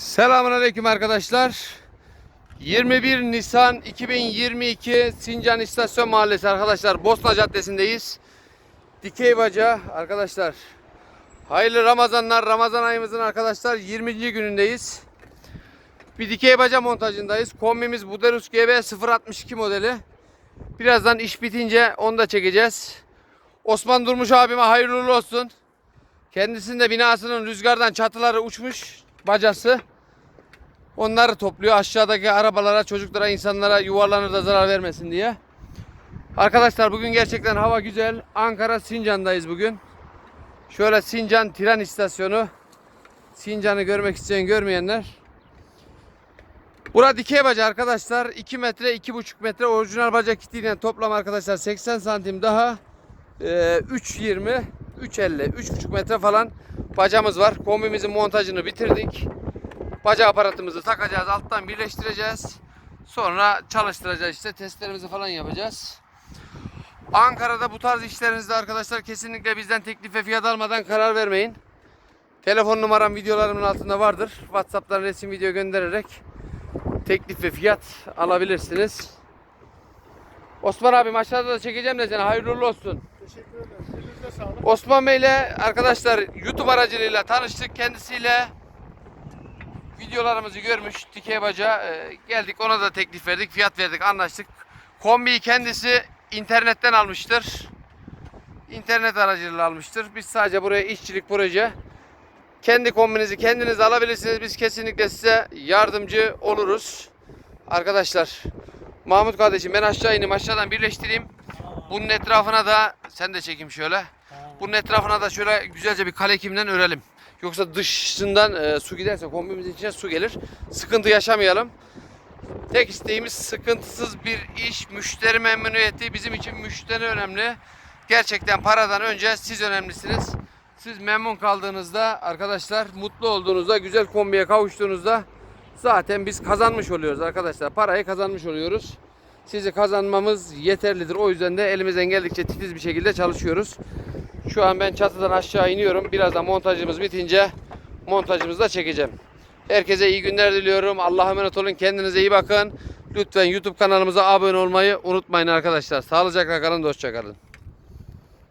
Selamünaleyküm arkadaşlar. 21 Nisan 2022 Sincan İstasyon Mahallesi arkadaşlar. Bosna Caddesi'ndeyiz. Dikey baca arkadaşlar. Hayırlı Ramazanlar. Ramazan ayımızın arkadaşlar 20. günündeyiz. Bir dikey baca montajındayız. Kombimiz Buderus GB 062 modeli. Birazdan iş bitince onu da çekeceğiz. Osman Durmuş abime hayırlı olsun. Kendisinin de binasının rüzgardan çatıları uçmuş bacası. Onları topluyor aşağıdaki arabalara, çocuklara, insanlara yuvarlanır da zarar vermesin diye. Arkadaşlar bugün gerçekten hava güzel. Ankara Sincan'dayız bugün. Şöyle Sincan tren istasyonu. Sincan'ı görmek isteyen görmeyenler. Bura dikey baca arkadaşlar. 2 metre, 2,5 metre orijinal baca kitiyle toplam arkadaşlar 80 santim daha. Ee, 3.20, 3.50, 3,5 metre falan bacamız var. Kombimizin montajını bitirdik. Baca aparatımızı takacağız, alttan birleştireceğiz. Sonra çalıştıracağız işte testlerimizi falan yapacağız. Ankara'da bu tarz işlerinizde arkadaşlar kesinlikle bizden teklif ve fiyat almadan karar vermeyin. Telefon numaram videolarımın altında vardır. WhatsApp'tan resim video göndererek teklif ve fiyat alabilirsiniz. Osman abim aşağıda da çekeceğim de sana hayırlı olsun. Teşekkür ederim. Osman Bey ile arkadaşlar YouTube aracılığıyla tanıştık. Kendisiyle videolarımızı görmüş. Dikey baca e, geldik ona da teklif verdik. Fiyat verdik anlaştık. Kombiyi kendisi internetten almıştır. İnternet aracılığıyla almıştır. Biz sadece buraya işçilik proje. Kendi kombinizi kendiniz alabilirsiniz. Biz kesinlikle size yardımcı oluruz. Arkadaşlar Mahmut kardeşim ben aşağı ineyim aşağıdan birleştireyim. Bunun etrafına da sen de çekeyim şöyle. Bunun etrafına da şöyle güzelce bir kale kimden örelim. Yoksa dışından e, su giderse kombimizin içine su gelir. Sıkıntı yaşamayalım. Tek isteğimiz sıkıntısız bir iş, müşteri memnuniyeti bizim için müşteri önemli. Gerçekten paradan önce siz önemlisiniz. Siz memnun kaldığınızda arkadaşlar mutlu olduğunuzda güzel kombiye kavuştuğunuzda zaten biz kazanmış oluyoruz arkadaşlar. Parayı kazanmış oluyoruz. Sizi kazanmamız yeterlidir. O yüzden de elimizden geldikçe titiz bir şekilde çalışıyoruz. Şu an ben çatıdan aşağı iniyorum. Birazdan montajımız bitince montajımızı da çekeceğim. Herkese iyi günler diliyorum. Allah'a emanet olun. Kendinize iyi bakın. Lütfen YouTube kanalımıza abone olmayı unutmayın arkadaşlar. Sağlıcakla kalın, hoşça kalın.